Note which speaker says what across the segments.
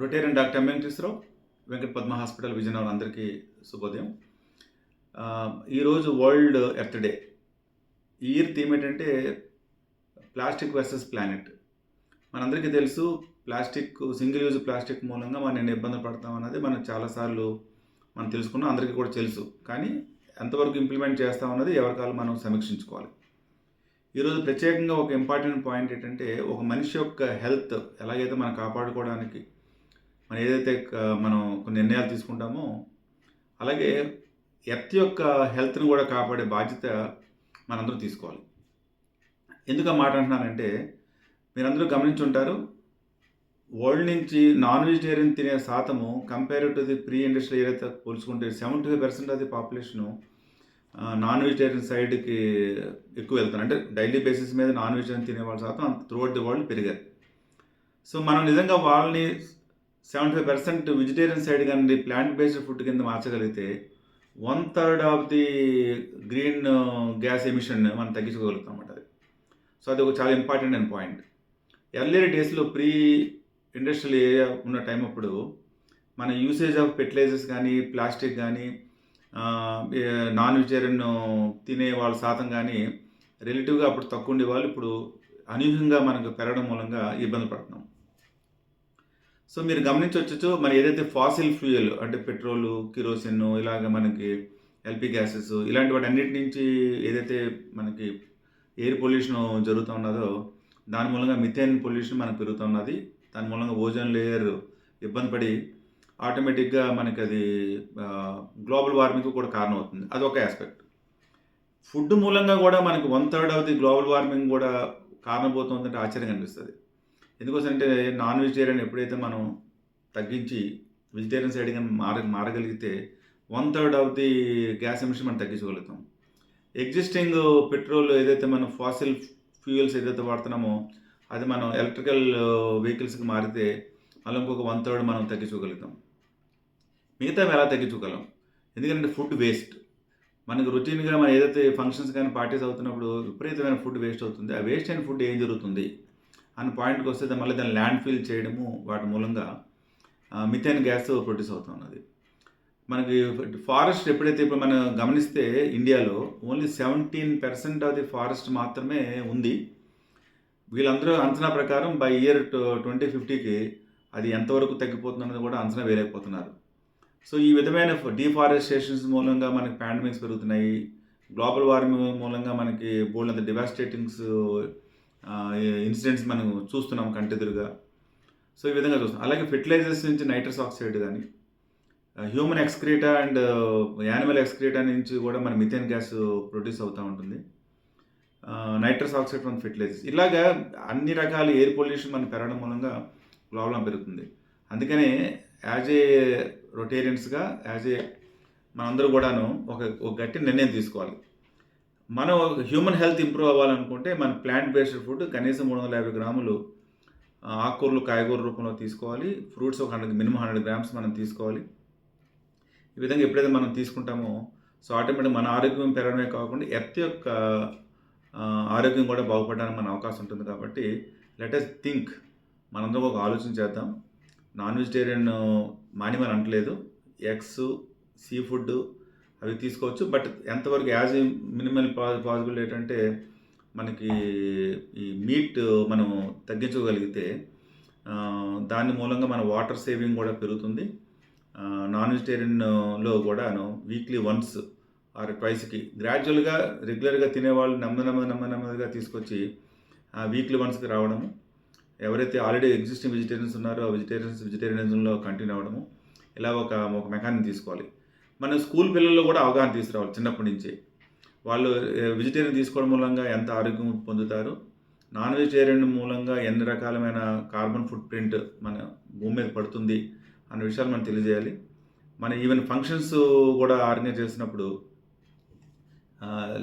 Speaker 1: Rotarian doctor MN Krishnarao Venkata Padma hospital Vizianagaram అందరికీ శుభోదయం. ఈరోజు వరల్డ్ ఎర్త్ డే ఈ ఇయర్ థీమ్ ఏంటంటే ప్లాస్టిక్ వర్సెస్ ప్లానెట్ మనందరికీ తెలుసు ప్లాస్టిక్ సింగిల్ యూజ్ ప్లాస్టిక్ మూలంగా మనం ఎన్ని ఇబ్బందులు పడతాం అన్నది మనం చాలాసార్లు మనం తెలుసుకున్నాం అందరికీ కూడా తెలుసు. కానీ ఎంతవరకు ఇంప్లిమెంట్ చేస్తాం అన్నది ఎవరికాలు మనం సమీక్షించుకోవాలి. ఈరోజు ప్రత్యేకంగా ఒక ఇంపార్టెంట్ పాయింట్ ఏంటంటే ఒక మనిషి యొక్క హెల్త్ ఎలాగైతే మనం కాపాడుకోవడానికి మనం ఏదైతే మనం కొన్ని నిర్ణయాలు తీసుకుంటామో అలాగే ఎర్త్ యొక్క హెల్త్ని కూడా కాపాడే బాధ్యత మనందరూ తీసుకోవాలి. ఎందుకు ఆ మాట అంటున్నానంటే మీరందరూ గమనించుంటారు వరల్డ్ నుంచి నాన్ వెజిటేరియన్ తినే శాతము compare to the pre industrial ఏరియాతో పోల్చుకుంటే seventy five percent of the population non vegetarian సైడ్కి ఎక్కువ వెళ్తారు అంటే డైలీ బేసిస్ మీద నాన్ వెజిటేరియన్ తినే వాళ్ళ శాతం త్రూఅవుట్ ది వరల్డ్ పెరిగారు. సో మనం నిజంగా వాళ్ళని seventy five percent vegetarian side కానీ ప్లాంట్ బేస్డ్ ఫుడ్ కింద మార్చగలిగితే one third of the green gas emission మనం తగ్గించుకోగలుగుతాం అన్నమాట అది. సో అది ఒక చాలా ఇంపార్టెంట్ అండ్ పాయింట్ ఎర్లియర్ డేస్లో ప్రీ ఇండస్ట్రియల్ ఏరియా ఉన్న టైం అప్పుడు మన యూసేజ్ ఆఫ్ ఫెర్టిలైజర్స్ కానీ ప్లాస్టిక్ కానీ uh, నాన్ వెజిటేరియన్ uh, తినే వాళ్ళ శాతం కానీ రిలేటివ్గా అప్పుడు తక్కువ ఉండే వాళ్ళు ఇప్పుడు అనూహ్యంగా మనకు పెరగడం మూలంగా ఇబ్బంది పడుతున్నాం. సో మీరు గమనించవచ్చు మరి ఏదైతే ఫాసిల్ ఫ్యూయల్ అంటే పెట్రోలు కిరోసిన్ ఇలాగ మనకి ఎల్పి గ్యాసెస్ ఇలాంటి వాటి అన్నిటి నుంచి ఏదైతే మనకి ఎయిర్ పొల్యూషన్ జరుగుతూ ఉన్నదో దాని మూలంగా మిథేన్ పొల్యూషన్ మనకు పెరుగుతున్నది దాని మూలంగా ఓజోన్ లేయర్ ఇబ్బంది పడి ఆటోమేటిక్గా మనకి అది గ్లోబల్ వార్మింగ్ కూడా కారణం అవుతుంది అది ఒక ఆస్పెక్ట్ ఫుడ్ మూలంగా కూడా మనకి one third of the global warming కూడా కారణపోతుందంటే ఆశ్చర్యం అనిపిస్తుంది. ఎందుకోసం అంటే నాన్ వెజిటేరియన్ ఎప్పుడైతే మనం తగ్గించి వెజిటేరియన్ సైడ్ మార మారగలిగితే one third of the gas emission మనం తగ్గించగలుగుతాం. ఎగ్జిస్టింగ్ పెట్రోల్ ఏదైతే మనం ఫాసిల్ ఫ్యూయల్స్ ఏదైతే వాడుతున్నామో అది మనం ఎలక్ట్రికల్ వెహికల్స్కి మారితే మళ్ళీ ఇంకొక వన్ థర్డ్ మనం తగ్గించుకోగలుగుతాం మిగతా ఎలా తగ్గించుకోగలం ఎందుకంటే ఫుడ్ వేస్ట్ మనకు రొటీన్గా మనం ఏదైతే ఫంక్షన్స్ కానీ పార్టీస్ అవుతున్నప్పుడు విపరీతమైన ఫుడ్ వేస్ట్ అవుతుంది. ఆ వేస్ట్ అయిన ఫుడ్ ఏం జరుగుతుంది? అన్న పాయింట్కి వస్తే మళ్ళీ దాన్ని ల్యాండ్ ఫిల్ చేయడము వాటి మూలంగా మిథేన్ గ్యాస్ ప్రొడ్యూస్ అవుతున్నది. మనకి ఫారెస్ట్ ఎప్పుడైతే ఇప్పుడు మనం గమనిస్తే ఇండియాలో only seventeen percent of the forest మాత్రమే ఉంది. వీళ్ళందరూ అంచనా ప్రకారం బై ఇయర్ ట్వంటీ ఫిఫ్టీకి అది ఎంతవరకు తగ్గిపోతుందన్నది కూడా అంచనా వేయలేకపోతున్నారు. సో ఈ విధమైన డిఫారెస్టేషన్స్ మూలంగా మనకి పాండమిక్స్ పెరుగుతున్నాయి. గ్లోబల్ వార్మింగ్ మూలంగా మనకి బోల్డ్ అంత డివాస్టేటింగ్స్ ఇన్సిడెంట్స్ మనం చూస్తున్నాం కంటెదురుగా. సో ఈ విధంగా చూస్తాం అలాగే ఫెర్టిలైజర్స్ నుంచి నైట్రస్ ఆక్సైడ్ కానీ human excreta and animal excreta నుంచి కూడా మన మిథేన్ గ్యాస్ ప్రొడ్యూస్ అవుతూ ఉంటుంది. నైట్రస్ ఆక్సైడ్ ఫ్రమ్ ఫెర్టిలైజర్స్ ఇలాగా అన్ని రకాల ఎయిర్ పొల్యూషన్ మనం పెరగడం మూలంగా ప్రాబ్లం పెరుగుతుంది. అందుకనే యాజ్ ఏ రొటేరియన్స్గా యాజ్ ఏ మనందరూ కూడాను ఒక ఒక గట్టి నిర్ణయం తీసుకోవాలి. మనం హ్యూమన్ హెల్త్ ఇంప్రూవ్ అవ్వాలనుకుంటే మన ప్లాంట్ బేస్డ్ ఫుడ్ కనీసం మూడు వందల యాభై గ్రాములు ఆకుకూరలు కాయగూర రూపంలో తీసుకోవాలి. ఫ్రూట్స్ ఒక హండ్రెడ్ మినిమం హండ్రెడ్ గ్రామ్స్ మనం తీసుకోవాలి. ఈ విధంగా ఎప్పుడైతే మనం తీసుకుంటామో సో ఆటోమేటిక్ మన ఆరోగ్యం పెరగడమే కాకుండా ఎర్త్ యొక్క ఆరోగ్యం కూడా బాగుపడడానికి మన అవకాశం ఉంటుంది కాబట్టి లెటెస్ థింక్ మనందరం ఒక ఆలోచన చేద్దాం. నాన్ వెజిటేరియన్ మానిమని అంటలేదు. ఎగ్స్ సీ ఫుడ్ అవి తీసుకోవచ్చు. బట్ ఎంతవరకు యాజ్ మినిమల్ పాసిబుల్ ఏంటంటే మనకి ఈ మీట్ మనం తగ్గించగలిగితే దాని మూలంగా మన వాటర్ సేవింగ్ కూడా పెరుగుతుంది. నాన్ వెజిటేరియన్లో కూడాను వీక్లీ వన్స్ ఆర్ ట్వైస్కి గ్రాడ్యువల్గా రెగ్యులర్గా తినేవాళ్ళు నెమ్మది నెమ్మది నెమ్మది నెమ్మదిగా తీసుకొచ్చి వీక్లీ వన్స్కి రావడము. ఎవరైతే ఆల్రెడీ ఎగ్జిస్టింగ్ వెజిటేరియన్స్ ఉన్నారో ఆ వెజిటేరియన్స్ వెజిటేరియనిజంలో కంటిన్యూ అవ్వడము. ఇలా ఒక ఒక మెకానిజం తీసుకోవాలి. మన స్కూల్ పిల్లల్లో కూడా అవగాహన తీసుకురావాలి చిన్నప్పటి నుంచి. వాళ్ళు వెజిటేరియన్ తీసుకోవడం మూలంగా ఎంత ఆరోగ్యం పొందుతారు? నాన్ వెజిటేరియన్ మూలంగా ఎన్ని రకాలమైన కార్బన్ ఫుట్ ప్రింట్ మన భూమి మీద పడుతుంది అన్న విషయాలు మనం తెలియజేయాలి. మన ఈవెన్ ఫంక్షన్స్ కూడా ఆర్గనైజ్ చేసినప్పుడు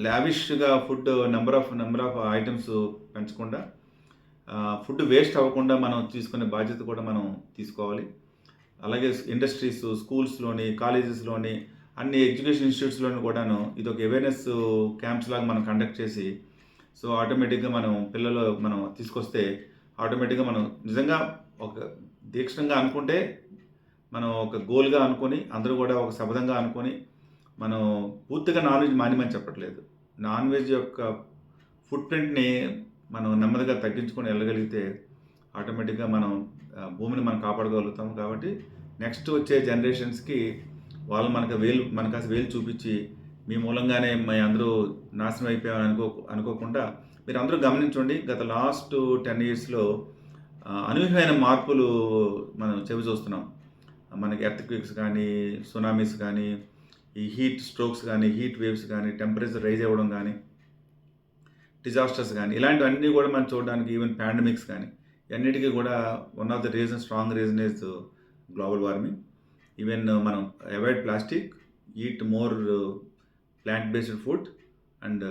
Speaker 1: లావిష్గా food number of number of items పెంచకుండా ఫుడ్ వేస్ట్ అవ్వకుండా మనం తీసుకునే బాధ్యత కూడా మనం తీసుకోవాలి. అలాగే ఇండస్ట్రీస్ స్కూల్స్లోని కాలేజెస్లోని అన్ని ఎడ్యుకేషన్ ఇన్స్టిట్యూట్స్లోని కూడాను ఇది ఒక అవేర్నెస్ క్యాంప్స్ లాగా మనం కండక్ట్ చేసి సో ఆటోమేటిక్గా మనం పిల్లలు మనం తీసుకొస్తే ఆటోమేటిక్గా మనం నిజంగా ఒక దీక్షణంగా అనుకుంటే మనం ఒక గోల్గా అనుకొని అందరూ కూడా ఒక శబదంగా అనుకొని మనం పూర్తిగా నాన్ వెజ్ మానిమని చెప్పట్లేదు. నాన్ వెజ్ యొక్క ఫుడ్ ప్రింట్ని మనం నెమ్మదిగా తగ్గించుకొని వెళ్ళగలిగితే ఆటోమేటిక్గా మనం భూమిని మనం కాపాడగలుగుతాం కాబట్టి నెక్స్ట్ వచ్చే జనరేషన్స్కి వాళ్ళు మనకు వేలు మనకు కాస్త వేలు చూపించి మీ మూలంగానే మీ అందరూ నాశనం అయిపోయామని అనుకో అనుకోకుండా మీరు అందరూ గమనించండి. గత లాస్ట్ టెన్ ఇయర్స్లో అనూహ్యమైన మార్పులు మనం చెవి చూస్తున్నాం. మనకి ఎర్త్ క్విక్స్ కానీ సునామీస్ కానీ ఈ హీట్ స్ట్రోక్స్ కానీ హీట్ వేవ్స్ కానీ టెంపరేచర్ రైజ్ అవ్వడం కానీ డిజాస్టర్స్ కానీ ఇలాంటివన్నీ కూడా మనం చూడడానికి ఈవెన్ పాండమిక్స్ కానీ ఇవన్నిటికీ కూడా one of the reason strong reason is global warming even మనం avoid plastic eat more plant based food and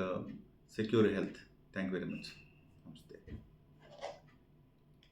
Speaker 1: secure health thank you very much